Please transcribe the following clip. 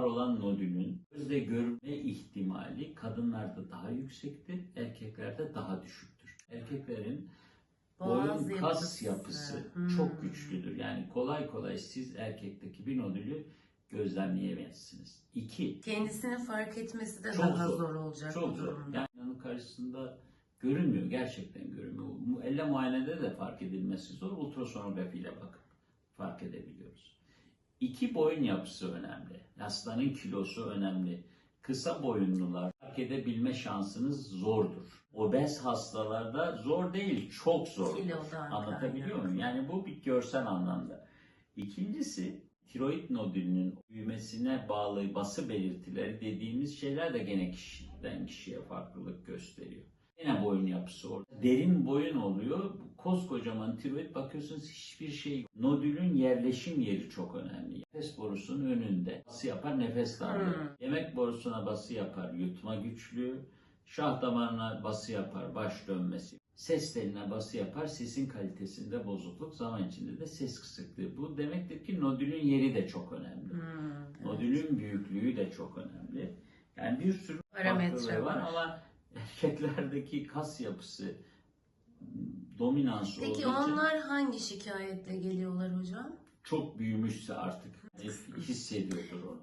var olan nodülün gözle görme ihtimali kadınlarda daha yüksektir, erkeklerde daha düşüktür. Erkeklerin Boğaz boyun kas yapısı. yapısı Hmm. çok güçlüdür. Yani kolay kolay siz erkekteki bir nodülü gözlemleyemezsiniz. İki, Kendisini fark etmesi de Çok daha zor. zor, olacak çok zor. Yani aynanın karşısında görünmüyor. Gerçekten görünmüyor. Elle muayenede de fark edilmesi zor. Ultrasonografiyle bakıp fark edebiliyoruz. İki boyun yapısı önemli. Hastanın kilosu önemli. Kısa boyunlular fark edebilme şansınız zordur. Obez hastalarda zor değil, çok zor. Anlatabiliyor muyum? Yani bu bir görsel anlamda. İkincisi tiroid nodülünün büyümesine bağlı bası belirtileri dediğimiz şeyler de gene kişiden kişiye farklılık gösteriyor. Yine boyun yapısı orada. Derin boyun oluyor. Koskocaman tiroid bakıyorsunuz hiçbir şey. Nodülün yerleşim yeri çok önemli. Nefes borusunun önünde. Bası yapar nefes darlığı. Hmm. Yemek borusuna bası yapar yutma güçlüğü. Şah damarına bası yapar baş dönmesi. Ses teline bası yapar sesin kalitesinde bozukluk zaman içinde de ses kısıklığı. Bu demektir ki nodülün yeri de çok önemli. Hmm, evet. Nodülün büyüklüğü de çok önemli. Yani bir sürü Parametre var var. ama erkeklerdeki kas yapısı dominans olduğu Peki için onlar hangi şikayetle geliyorlar hocam? çok büyümüşse artık hissediyordur onu.